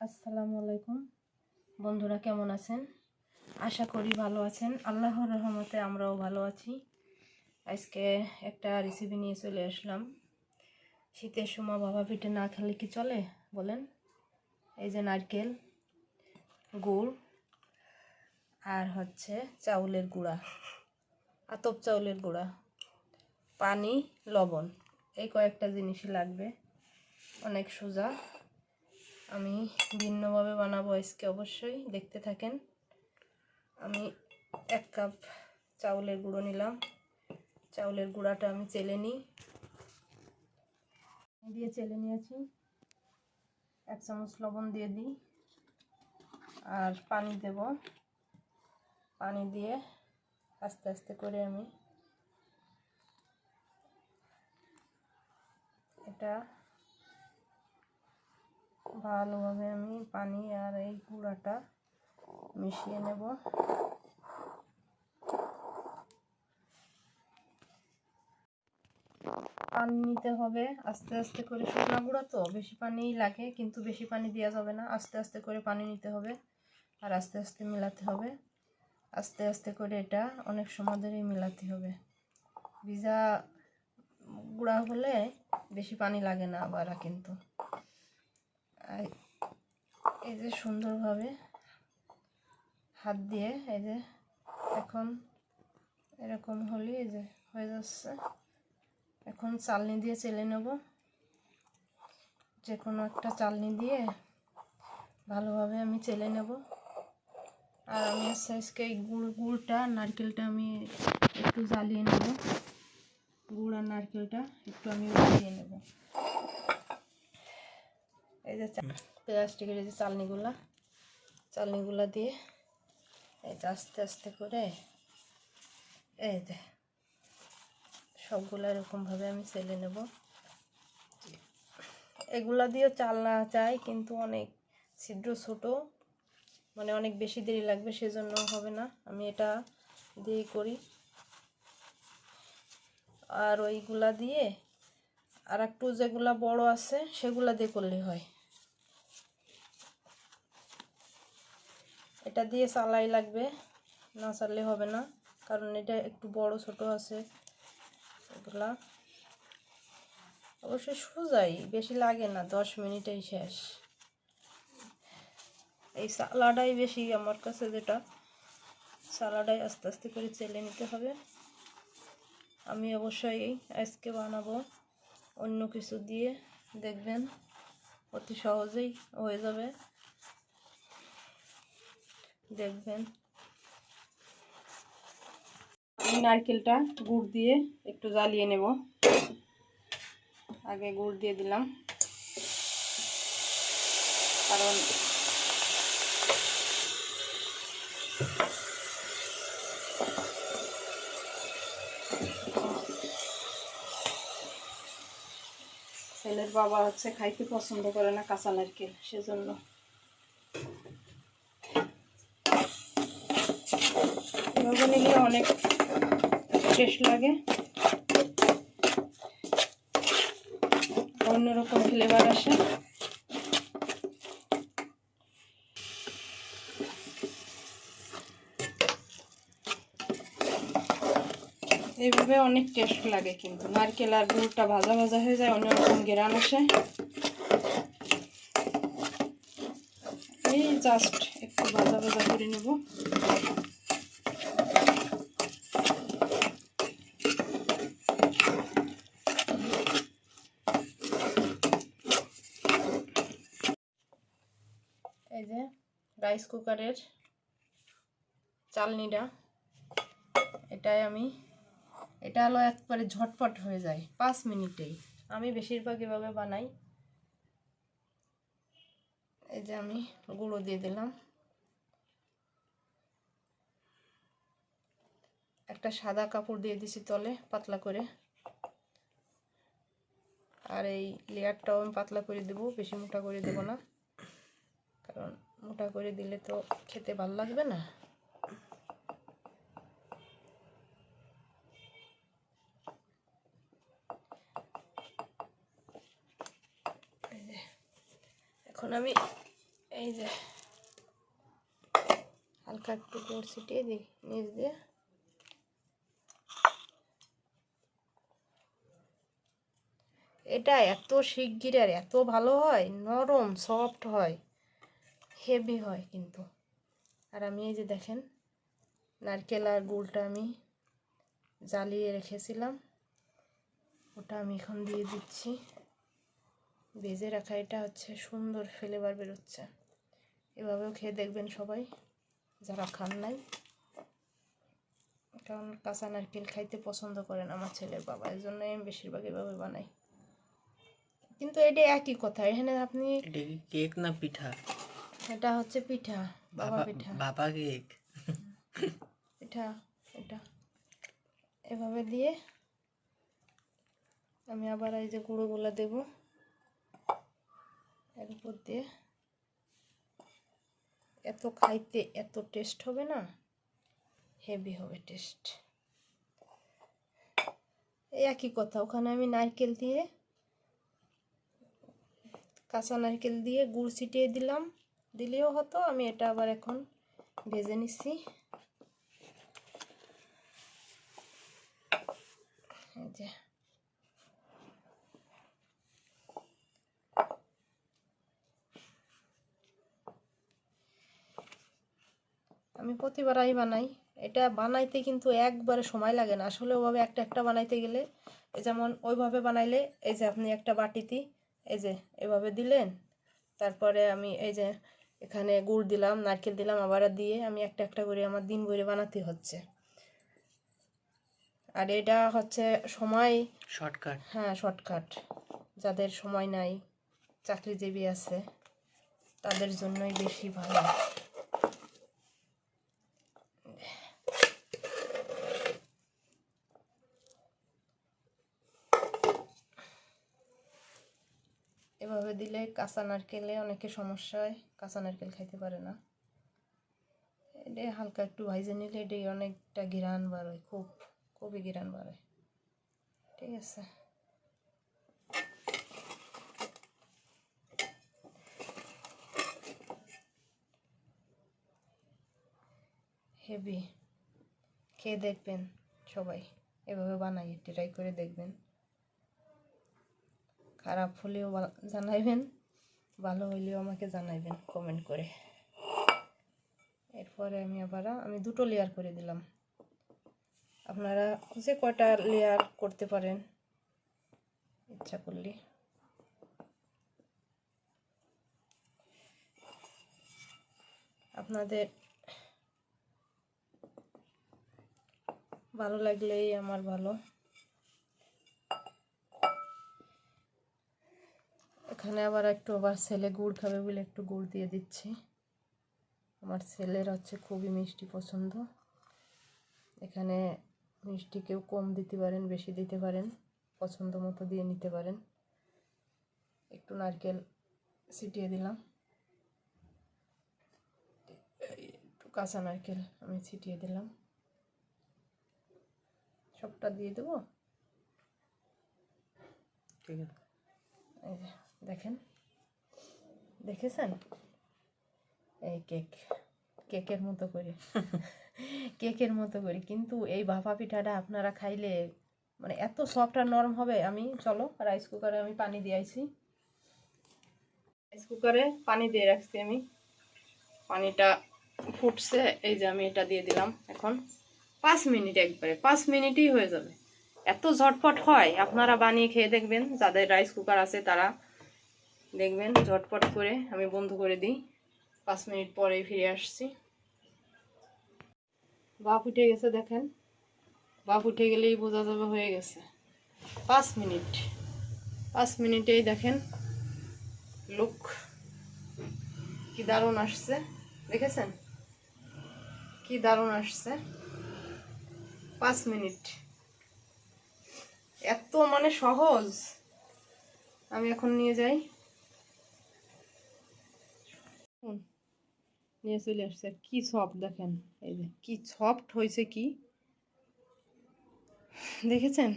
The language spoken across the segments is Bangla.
আসসালামু আলাইকুম। বন্ধুরা কেমন আছেন? আশা করি ভালো আছেন। আল্লাহর রহমতে আমরাও ভালো আছি। আজকে একটা রেসিপি নিয়ে চলে আসলাম। শীতের সময় বাবা পিঠে না খেলে কি চলে? বলেন। এই যে নারকেল, গুড় আর হচ্ছে চাউলের গুঁড়া, আতপ চাউলের গুঁড়া, পানি, লবণ, এই কয়েকটা জিনিসই লাগবে। অনেক সোজা। আমি ভিন্নভাবে বানাবো আজকে অবশ্যই, দেখতে থাকেন। আমি এক কাপ চাউলের গুঁড়ো নিলাম। চাউলের গুঁড়াটা আমি চেলে নিই। দিয়ে চেলে নিয়েছি। এক চামচ লবণ দিয়ে দিই। আর পানি দেব। পানি দিয়ে আস্তে আস্তে করে আমি এটা ভালোভাবে আমি পানি আর এই গুঁড়াটা মিশিয়ে নেব। পানি নিতে হবে, আস্তে আস্তে করে শুকনা গুঁড়া তো, বেশি পানিই লাগে, কিন্তু বেশি পানি দেওয়া যাবে না। আস্তে আস্তে করে পানি নিতে হবে আর আস্তে আস্তে মেলাতে হবে। আস্তে আস্তে করে এটা অনেক সময় ধরেই মেলাতে হবে। ভিজা গুঁড়া হলে বেশি পানি লাগে না আবার কিন্তু। আর এই যে সুন্দরভাবে হাত দিয়ে, এই যে এখন এরকম হলে এই যে হয়ে যাচ্ছে। এখন চালনি দিয়ে চেলে নেব। যে কোনো একটা চালনি দিয়ে ভালোভাবে আমি চেলে নেব। আর আমি আজকে এই গুড়, গুড়টা, নারকেলটা আমি একটু জ্বালিয়ে নেব। গুড় আর নারকেলটা একটু আমি জ্বালিয়ে নেব। এই যে প্লাস্টিকের এই যে চালনিগুলা চালনিগুলা দিয়ে এই যে আস্তে আস্তে করে এই যে সবগুলো এরকমভাবে আমি সেলে নেব। এগুলা দিয়েও চালনা চাই কিন্তু অনেক ছিদ্র ছোট মানে অনেক বেশি দেরি লাগবে সেজন্য হবে না। আমি এটা দিয়ে করি। আর ওইগুলা দিয়ে আর একটু যেগুলা বড় আছে সেগুলা দিয়ে করলে হয়। এটা দিয়ে চালাই লাগবে। না চাললে হবে না, কারণ এটা একটু বড়, ছোট আছে এগুলা। অবশ্যই সোজাই, বেশি লাগে না, দশ মিনিটেই শেষ। এই সালাডাই বেশি আমার কাছে যেটা। সালাডাই আস্তে আস্তে করে চেলে নিতে হবে। আমি অবশ্যই আজকে বানাবো অন্য কিছু দিয়ে, দেখবেন অতি সহজেই হয়ে যাবে। দেখবেন। আমি নারকেলটা গুড় দিয়ে একটু জ্বালিয়ে নেব। আগে গুড় দিয়ে দিলাম। কারণ ছেলের বাবা হচ্ছে খাইতে পছন্দ করে না কাঁচা নারকেল, সেজন্য এভাবে নিলে অনেক টেস্ট লাগে। অন্যরকম ফ্লেভার আসে। এইভাবে অনেক টেস্ট লাগে কিন্তু। নারকেল আর গুড়টা ভাজা ভাজা হয়ে যায়, অন্যরকম গেরান আসে। এই জাস্ট একটু ভাজা ভাজা করে নেব এই যে রাইস কুকারের চালনিটা। এটাই আমি, এটা হলো একবারে ঝটপট হয়ে যায়, পাঁচ মিনিটেই। আমি বেশিরভাগ এভাবে বানাই। এই যে আমি গুঁড়ো দিয়ে দিলাম। একটা সাদা কাপড় দিয়ে দিছি তলে, পাতলা করে। আর এই লেয়ারটাও আমি পাতলা করে দেবো, বেশি মোটা করে দেবো না। কারণ মোটা করে দিলে তো খেতে ভালো লাগবে না। এখন আমি এই যে হালকা একটু গুড় ছিটিয়ে দিই, নিচ দিয়ে। এটা এত শিগগির আর এত ভালো হয়, নরম সফট হয়। হেভি হয় কিন্তু। আর আমি এই যে দেখেন, নারকেল আর গুড়টা আমি জ্বালিয়ে রেখেছিলাম। ওটা আমি এখন দিয়ে দিচ্ছি। ভেজে রাখা, এটা হচ্ছে সুন্দর ফ্লেভার বেরোচ্ছে। এভাবেও খেয়ে দেখবেন সবাই, যারা খান নাই। কারণ কাঁচা নারকেল খাইতে পছন্দ করেন আমার ছেলের বাবা এই জন্য আমি বেশিরভাগ এভাবে বানাই। কিন্তু এটা একই কথা, এখানে আপনি কেক না পিঠা? এটা হচ্ছে পিঠা বাবা পিঠা। বাবা কেক। পিঠা এটা। এভাবে দিয়ে আমি আবার এই যে গুঁড়োগুলো দেব। এর উপর দিয়ে। এত খাইতে এত টেস্ট হবে না? হেভি হবে টেস্ট এই একই কথা ওখানে আমি নারকেল দিয়ে কাঁচা নারকেল দিয়ে গুড় ছিটিয়ে দিলাম। দিলেও হতো, আমি এটা আবার এখন ভেজে নিচ্ছি। যে। আমি প্রতিবারই বানাই। এটা বানাইতে কিন্তু একবারে সময় লাগে না। আসলে ওভাবে একটা একটা বানাইতে গেলে যেমন ওইভাবে বানাইলে, এই যে আপনি একটা বাটিতে, এই যে এভাবে দিলেন, তারপরে আমি এই যে এখানে গুড় দিলাম নারকেল দিলাম আবার দিয়ে আমি একটা একটা করে আমার দিন ভরে বানাতে হচ্ছে। আর এটা হচ্ছে সময় শর্টকাট। হ্যাঁ শর্টকাট। যাদের সময় নাই চাকরিজীবী আছে তাদের জন্যই বেশি ভালো এভাবে দিলে কাঁচা নারকেলে অনেকে সমস্যা হয়, কাঁচা নারকেল খাইতে পারে না। এটা হালকা একটু ভাইজে নিলে এটাই অনেকটা ঘিরান বাড়ায় খুব, খুবই ঘিরান বাড়ায় ঠিক আছে। হেভি। খেয়ে দেখবেন সবাই। এভাবে বানাই ট্রাই করে দেখবেন। খারাপ হলেও জানাইবেন, ভালো হইলেও আমাকে জানাইবেন কমেন্ট করে। এরপরে আমি আবার আমি দুটো লেয়ার করে দিলাম। আপনারা যে কয়টা লেয়ার করতে পারেন, ইচ্ছা করলে। আপনাদের ভালো লাগলেই আমার ভালো। এখানে আবার একটু আবার ছেলে গুড় খাবে বলে একটু গুড় দিয়ে দিচ্ছি। আমার ছেলের হচ্ছে খুবই মিষ্টি পছন্দ। এখানে মিষ্টি কেউ কম দিতে পারেন বেশি দিতে পারেন পছন্দ মতো দিয়ে নিতে পারেন। একটু নারকেল ছিটিয়ে দিলাম। একটু কাঁচা নারকেল আমি ছিটিয়ে দিলাম। সবটা দিয়ে দেবো? ঠিক আছে। দেখেন। দেখেছেন? এই কেক কেকের মতো করে। কেকের মতো করে। কিন্তু এই ভাপা পিঠাটা আপনারা খাইলে মানে এত সফট আর নরম হবে। আমি চলো রাইস কুকারে আমি পানি দিয়ে আইছি। রাইস কুকারে পানি দিয়ে রাখছি আমি। পানিটা ফুটছে। এই যে আমি এটা দিয়ে দিলাম এখন। পাঁচ মিনিট একবারে। পাঁচ মিনিটই হয়ে যাবে। এত ঝটপট হয়। আপনারা বানিয়ে খেয়ে দেখবেন। যাদের রাইস কুকার আছে তারা দেখবেন, ঝটপট করে আমি বন্ধ করে দিই। পাঁচ মিনিট পরে ফিরে আসছি। বাপ উঠে গেছে দেখেন। বাপ উঠে গেলেই বোঝা যাবে হয়ে গেছে। পাঁচ মিনিট। পাঁচ মিনিটেই দেখেন লুক কি দারুণ আসছে। দেখেছেন? কি দারুণ আসছে। পাঁচ মিনিট। এত মানে সহজ। আমি এখন নিয়ে যাই। হুম, নিয়ে চলে আসছে। কি সফট দেখেন? এই যে কি সফট হয়েছে কি? দেখেছেন?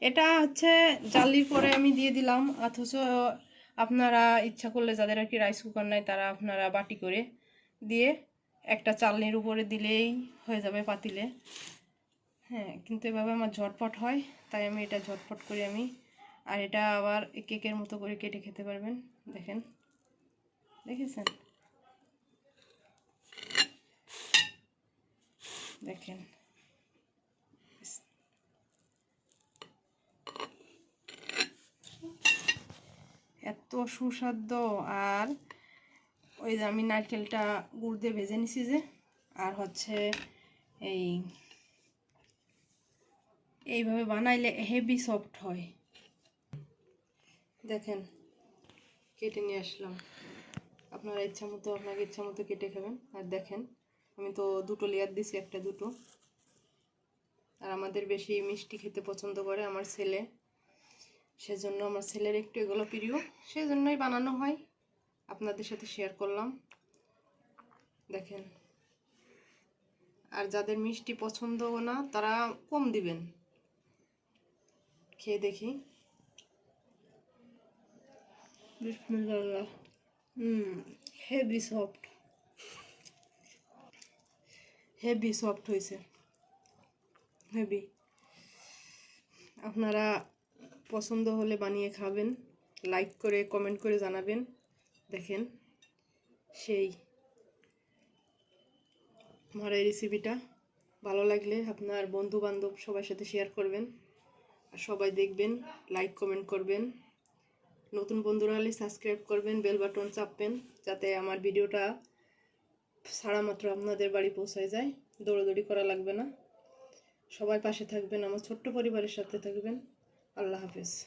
এটা হচ্ছে জালির পরে আমি দিয়ে দিলাম। অথচ আপনারা ইচ্ছা করলে যাদের আর কি রাইস কুকার নাই তারা আপনারা বাটি করে দিয়ে একটা চালনির উপরে দিলেই হয়ে যাবে পাতিলে। হ্যাঁ কিন্তু এভাবে আমার ঝটপট হয় তাই আমি এটা ঝটপট করে আমি আর এটা আবার কেকের মতো করে কেটে খেতে পারবেন। দেখেন? দেখেছেন? দেখেন। এত সুস্বাদ্য আর ওই যে আমি নারকেলটা গুড় দিয়ে ভেজে নিছি যে, আর হচ্ছে এই এইভাবে বানাইলে হেভি সফট হয়। দেখেন, কেটে নিয়ে আসলাম। আপনারা ইচ্ছা মতো আপনাকে ইচ্ছা মতো কেটে খাবেন। আর দেখেন আমি তো দুটো লেয়ার দিছি একটা দুটো। আর আমাদের বেশি মিষ্টি খেতে পছন্দ করে আমার ছেলে। সেজন্য আমার ছেলের একটু এগুলো প্রিয় সেজন্যই বানানো হয়। আপনাদের সাথে শেয়ার করলাম। দেখেন। আর যাদের মিষ্টি পছন্দ না তারা কম দিবেন। খেয়ে দেখি। বিসমিল্লাহ। হুম হেভি সফট হেভি সফট হয়েছে হেভি। আপনারা পছন্দ হলে বানিয়ে খাবেন, লাইক করে, কমেন্ট করে জানাবেন। দেখেন, সেই আমার এই রেসিপিটা ভালো লাগলে আপনার বন্ধু বান্ধব সবার সাথে শেয়ার করবেন। আর সবাই দেখবেন লাইক কমেন্ট করবেন। নতুন বন্ধুরা হলে সাবস্ক্রাইব করবেন বেল বাটন চাপবেন, যাতে আমার ভিডিওটা ছাড়া মাত্র আপনাদের বাড়ি পৌঁছায় যায়। দৌড়াদৌড়ি করা লাগবে না। সবাই পাশে থাকবেন, আমার ছোট্ট পরিবারের সাথে থাকবেন। আল্লাহ হাফেজ।